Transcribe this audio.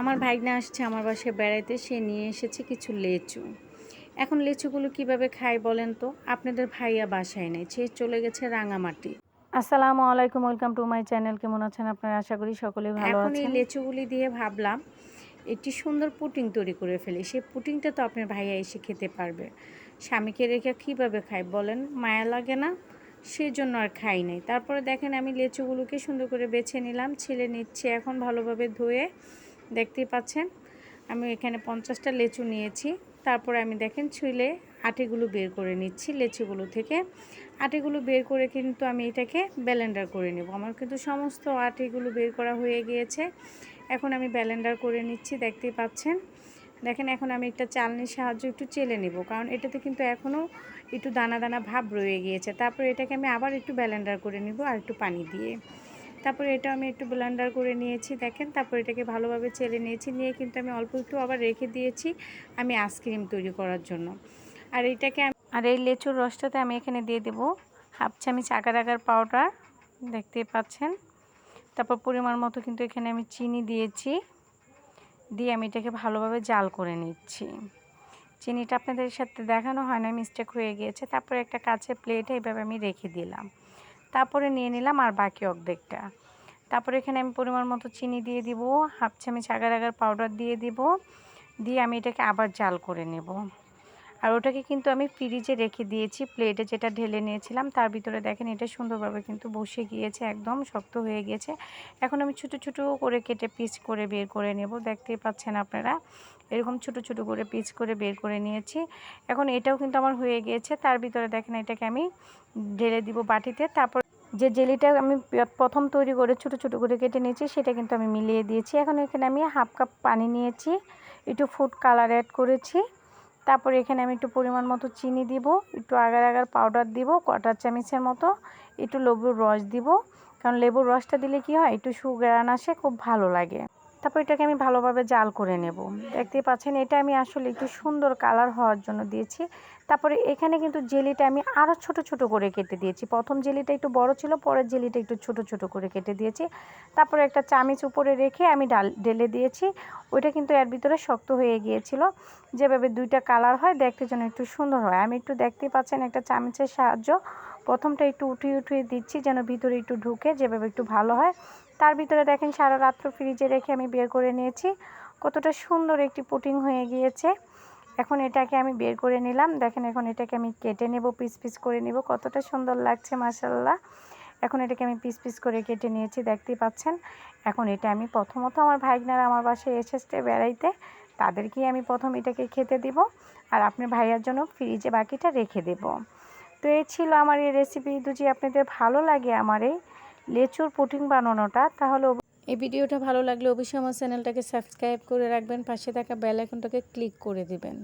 আমার ভাইগনা আসছে আমার বাসায় বেড়াইতে সে নিয়ে এসেছে কিছু লেচু। এখন লেচুগুলো কীভাবে খাই বলেন তো? আপনাদের ভাইয়া বাসায় নেই সে চলে গেছে রাঙামাটি। আসসালামু আলাইকুম ওয়েলকাম টু মাই চ্যানেল। কেমন আছেন আপনারা? আশা করি সকলেই ভালো এখন আছেন এই এই লেচুগুলি দিয়ে ভাবলাম একটি সুন্দর পুটিং তৈরি করে ফেলি। সেই পুটিংটা তো আপনার ভাইয়া এসে খেতে পারবে। স্বামীকে রেখে কীভাবে খাই বলেন? মায়া লাগে না? সেই জন্য আর খাই নাই। তারপরে দেখেন আমি লেচুগুলোকে সুন্দর করে বেছে নিলাম ছেলে নিচ্ছে এখন ভালোভাবে ধুয়ে দেখতেই পাচ্ছেন। আমি এখানে পঞ্চাশটা লেচু নিয়েছি। তারপরে আমি দেখেন ছুলে আটিগুলো বের করে নিচ্ছি লেচুগুলো থেকে। আটিগুলো বের করে কিন্তু আমি এটাকে ব্যালেন্ডার করে নেব। আমার কিন্তু সমস্ত আটিগুলো বের করা হয়ে গিয়েছে। এখন আমি ব্যালেন্ডার করে নিচ্ছি, দেখতেই পাচ্ছেন। দেখেন এখন আমি একটা চালনির সাহায্যে একটু চেলে নেব, কারণ এটাতে কিন্তু এখনও একটু দানা দানা ভাব রয়ে গিয়েছে। তারপরে এটাকে আমি আবার একটু ব্যালেন্ডার করে নেব আর একটু পানি দিয়ে। তারপরে এটা আমি একটু ব্লেন্ডার করে নিয়েছি, দেখেন। তারপর এটাকে ভালোভাবে চেলে নিয়েছি। নিয়ে কিন্তু আমি অল্প একটু আবার রেখে দিয়েছি আমি আইসক্রিম তৈরি করার জন্য। আর আমি আর এই লেচুর রসটাতে আমি এখানে দিয়ে দেবো হাফ চামচ আগার আগার পাউডার দেখতেই পাচ্ছেন। তারপর পরিমাণ মতো কিন্তু এখানে আমি চিনি দিয়েছি। দিয়ে আমি এটাকে ভালোভাবে জাল করে নিচ্ছি। চিনিটা আপনাদের সাথে দেখানো হয় না মিস্টেক হয়ে গিয়েছে। তারপরে একটা কাছে প্লেটে এইভাবে আমি রেখে দিলাম। তারপরে নিয়ে নিলাম আর বাকি অর্ধেকটা। তারপরে এখানে আমি পরিমাণ মতো চিনি দিয়ে দিব, হাফ চামচ আগার আগার পাউডার দিয়ে দিব, দিয়ে আমি এটাকে আবার জাল করে নেব। আর ওটাকে কিন্তু আমি ফ্রিজে রেখে দিয়েছি, প্লেটে যেটা ঢেলে নিয়েছিলাম, তার ভিতরে দেখেন এটা সুন্দরভাবে কিন্তু বসে গিয়েছে, একদম শক্ত হয়ে গিয়েছে। এখন আমি ছোটো ছোটো করে কেটে পিস করে বের করে নেব, দেখতেই পাচ্ছেন আপনারা। এরকম ছোট ছোট করে পিস করে বের করে নিয়েছি। এখন এটাও কিন্তু আমার হয়ে গিয়েছে, তার ভিতরে দেখেন এটাকে আমি ঢেলে দিব বাটিতে। তারপর যে জেলিটা আমি প্রথম তৈরি করে ছোট ছোট করে কেটে নিয়েছি, সেটা কিন্তু আমি মিলিয়ে দিয়েছি। এখন এখানে আমি হাফ কাপ পানি নিয়েছি, একটু ফুড কালার অ্যাড করেছি। তারপরে এখানে আমি একটু পরিমাণ মতো চিনি দিব, একটু আগার আগার পাউডার দিব কটার চামিচের মতো, একটু লেবুর রস দিব। কারণ লেবুর রসটা দিলে কি হয়, একটু সুগ্রান আসে খুব ভালো লাগে। তারপর এটাকে আমি ভালোভাবে জাল করে নেব। দেখতেই পাচ্ছেন, এটা আমি আসলে একটু সুন্দর কালার হওয়ার জন্য দিয়েছি। তারপরে এখানে কিন্তু জেলিটা আমি আরও ছোট ছোট করে কেটে দিয়েছি। প্রথম জেলিটা একটু বড় ছিল, পরের জেলিটা একটু ছোট ছোট করে কেটে দিয়েছি। তারপরে একটা চামিচ উপরে রেখে আমি ডাল, ঢেলে দিয়েছি। ওইটা কিন্তু এর ভিতরে শক্ত হয়ে গিয়েছিল। যেভাবে দুইটা কালার হয়, দেখতে যেন একটু সুন্দর হয়। আমি একটু দেখতেই পাচ্ছেন একটা চামিচের সাহায্য। প্রথমটা একটু উঠিয়ে উঠিয়ে দিচ্ছি, যেন ভিতরে একটু ঢুকে যেভাবে একটু ভালো হয়। তার ভিতরে দেখেন সারা রাত্র ফ্রিজে রেখে আমি বের করে নিয়েছি। কতটা সুন্দর একটি পুটিং হয়ে গিয়েছে। এখন এটাকে আমি বের করে নিলাম। দেখেন এখন এটাকে আমি কেটে নেব, পিস পিস করে নেব। কতটা সুন্দর লাগছে মাসাল্লাহ এখন এটাকে আমি পিস পিস করে কেটে নিয়েছি, দেখতেই পাচ্ছেন। এখন এটা আমি প্রথমত আমার ভাইগনারা আমার বাসায় এসেছে বেড়াইতে। তাদেরকেই আমি প্রথম এটাকে খেতে দিব আর আপনার ভাইয়ার জন্য ফ্রিজে বাকিটা রেখে দেব। তো এই ছিল আমার এই রেসিপি যদি আপনাদের ভালো লাগে আমার এই লেচুর পুটিং বানানোটা, তাহলে এই ভিডিওটা ভালো লাগলে অবশ্যই আমার চ্যানেলটাকে সাবস্ক্রাইব করে রাখবেন, পাশে থাকা বেল আইকনটাকে ক্লিক করে দিবেন।